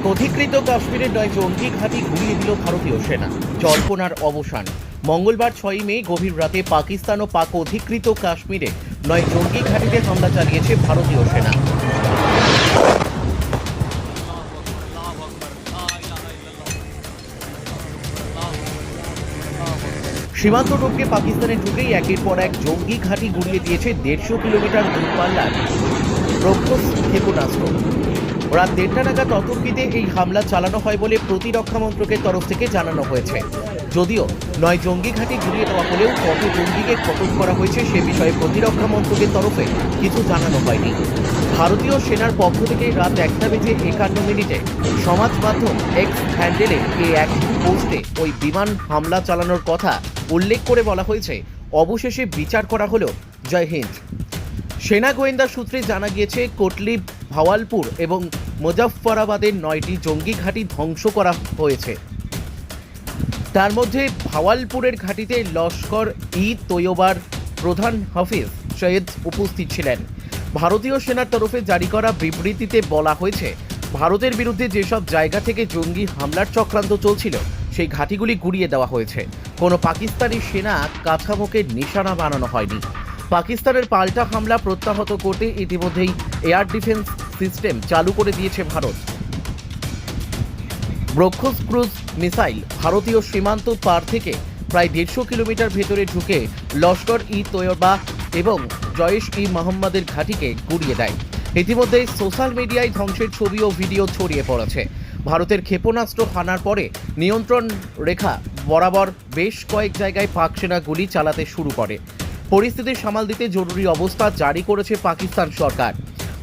পাক অধিকৃত কাশ্মীরের নয় জঙ্গি ঘাঁটি ঘুরিয়ে দিল ভারতীয় সেনা। জল্পনার অবসান। মঙ্গলবার ছয়ই মে গভীর রাতে পাকিস্তান ও পাক অধিকৃত কাশ্মীরে নয় জঙ্গি ঘাঁটিতে হামলা চালিয়েছে ভারতীয় সেনা। সীমান্ত টপকে পাকিস্তানে ঢুকেই একের পর এক জঙ্গি ঘাঁটি গুড়িয়ে দিয়েছে দেড়শো কিলোমিটার দূরপাল্লার প্রক্ষোভ ক্ষেপণাস্ত্র। রাত দেড়টা নাগাদ অতর্কিতে এই হামলা চালানো হয় বলে প্রতিরক্ষা মন্ত্রকের তরফ থেকে জানানো হয়েছে। যদিও নয় জঙ্গি ঘাঁটি ঘুরিয়ে দেওয়া হলেও কত জঙ্গিকে খতম করা হয়েছে সে বিষয়ে প্রতিরক্ষা মন্ত্রকের তরফে কিছু জানানো হয়নি। ভারতীয় সেনার পক্ষ থেকে রাত একটা বেজে একান্ন মিনিটে সমাজ মাধ্যম এক্স হ্যান্ডেলে এ এক পোস্টে ওই বিমান হামলা চালানোর কথা উল্লেখ করে বলা হয়েছে। অবশেষে বিচার করা হলো। জয় হিন্দ। সেনা গোয়েন্দা সূত্রে জানা গিয়েছে কোটলি ভাওয়ালপুর এবং মুজফফরাবাদের নয়টি জঙ্গি ঘাঁটি ধ্বংস করা হয়েছে। তার মধ্যে ভাওয়ালপুরের ঘাঁটিতে লস্কর ই তৈয়বার প্রধান হাফিজ সৈয়দ উপস্থিত ছিলেন। ভারতীয় সেনার তরফে জারি করা বিবৃতিতে বলা হয়েছে, ভারতের বিরুদ্ধে যেসব জায়গা থেকে জঙ্গি হামলার চক্রান্ত চলছিল, সেই ঘাঁটিগুলি গুড়িয়ে দেওয়া হয়েছে। কোনো পাকিস্তানি সেনা কাঠামোকে নিশানা বানানো হয়নি। পাকিস্তানের পাল্টা হামলা প্রত্যাহত করতে ইতিমধ্যেই এয়ার ডিফেন্স সিস্টেম চালু করে দিয়েছে ভারত। ব্রক্ষস ক্রুজ মিসাইল ভারতীয় সীমান্ত পার থেকে প্রায় দেড়শো কিলোমিটার ভেতরে ঢুকে লস্কর ই তৈয়বা এবং জয়েশ ই মোহাম্মদের ঘাঁটিকে গুড়িয়ে দেয়। ইতিমধ্যে সোশ্যাল মিডিয়ায় ধ্বংসের ছবি ও ভিডিও ছড়িয়ে পড়েছে। ভারতের ক্ষেপণাস্ত্র হানার পরে নিয়ন্ত্রণ রেখা বরাবর বেশ কয়েক জায়গায় পাক সেনা গুলি চালাতে শুরু করে। পরিস্থিতি সামাল দিতে জরুরি অবস্থা জারি করেছে পাকিস্তান সরকার।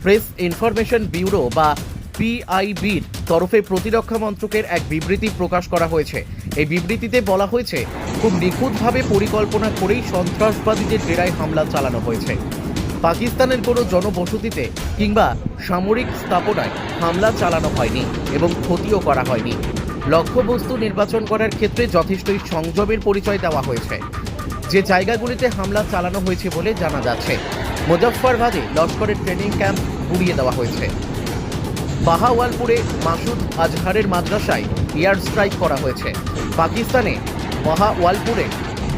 প্রেস ইনফরমেশন ব্যুরো বা পিআইবির তরফে প্রতিরক্ষা মন্ত্রকের এক বিবৃতি প্রকাশ করা হয়েছে। এই বিবৃতিতে বলা হয়েছে, খুব নিখুঁতভাবে পরিকল্পনা করেই সন্ত্রাসবাদীদের ডেরায় হামলা চালানো হয়েছে। পাকিস্তানের কোনো জনবসতিতে কিংবা সামরিক স্থাপনায় হামলা চালানো হয়নি এবং ক্ষতিও করা হয়নি। লক্ষ্যবস্তু নির্বাচন করার ক্ষেত্রে যথেষ্টই সংযমের পরিচয় দেওয়া হয়েছে। যে জায়গাগুলিতে হামলা চালানো হয়েছে বলে জানা যাচ্ছে। মুজফ্ফরবাদে লস্করের ট্রেনিং ক্যাম্প গুড়িয়ে দেওয়া হয়েছে। বাহাওয়ালপুরে মাসুদ আজহারের মাদ্রাসায় এয়ার স্ট্রাইক করা হয়েছে। পাকিস্তানে বাহাওয়ালপুরে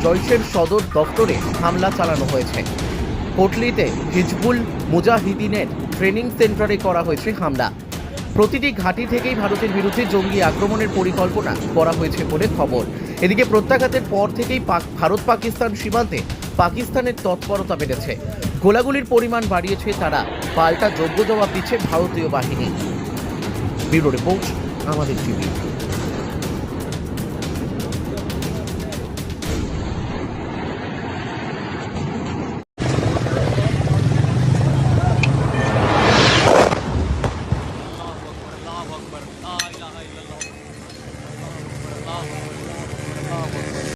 জৈশের সদর দপ্তরে হামলা চালানো হয়েছে। কোটলিতে হিজবুল মুজাহিদিনের ট্রেনিং সেন্টারে করা হয়েছে হামলা। প্রতিটি ঘাঁটি থেকেই ভারতের বিরুদ্ধে জঙ্গি আক্রমণের পরিকল্পনা করা হয়েছে বলে খবর। এদিকে প্রত্যাঘাতের পর থেকেই ভারত পাকিস্তান সীমান্তে পাকিস্তানের তৎপরতা বেড়েছে। গোলাগুলির পরিমাণ বাড়িয়েছে তারা। পাল্টা যোগ্য জবাব দিচ্ছে ভারতীয় বাহিনী। ব্যুরো রিপোর্ট, আমাদের টিভি। Oh.